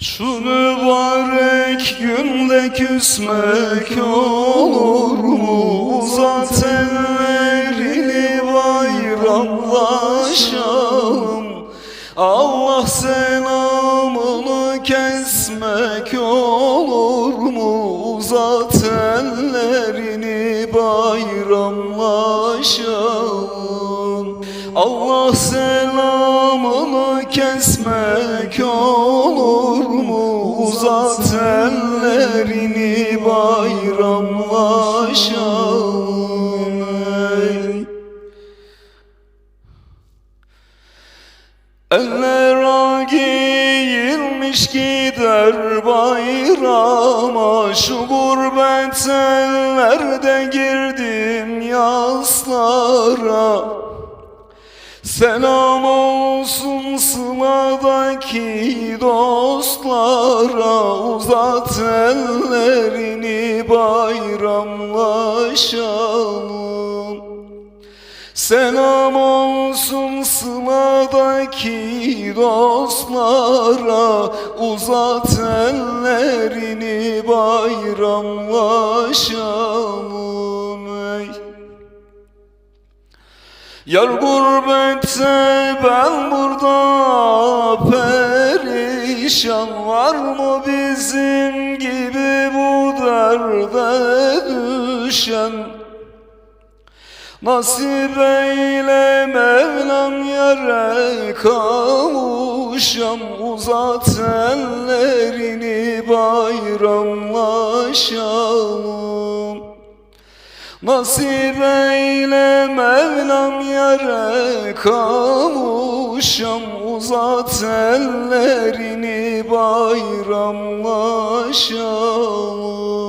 Şu mübarek günde küsmek olur mu? Uzat ellerini bayramlaşalım Allah selamını kesmek olur mu? Uzat ellerini bayramlaşalım Allah selamını kesmek olur mu? Uzat ellerini bayramlaşalım ey. Eller giyilmiş gider bayrama Şu gurbet ellerde girdim yaslara Selam olsun sıladaki dostlara Uzat ellerini bayramlaşalım. Selam olsun sıladaki dostlara Uzat ellerini bayramlaşalım Yar gurbette ben burada perişan. Var mı bizim gibi bu derde düşen? Nasip eyle Mevlam yere kavuşam Uzat ellerini bayramlaşalım Nasip eyle Mevlam yere kavuşam Uzat ellerini bayramlaşalım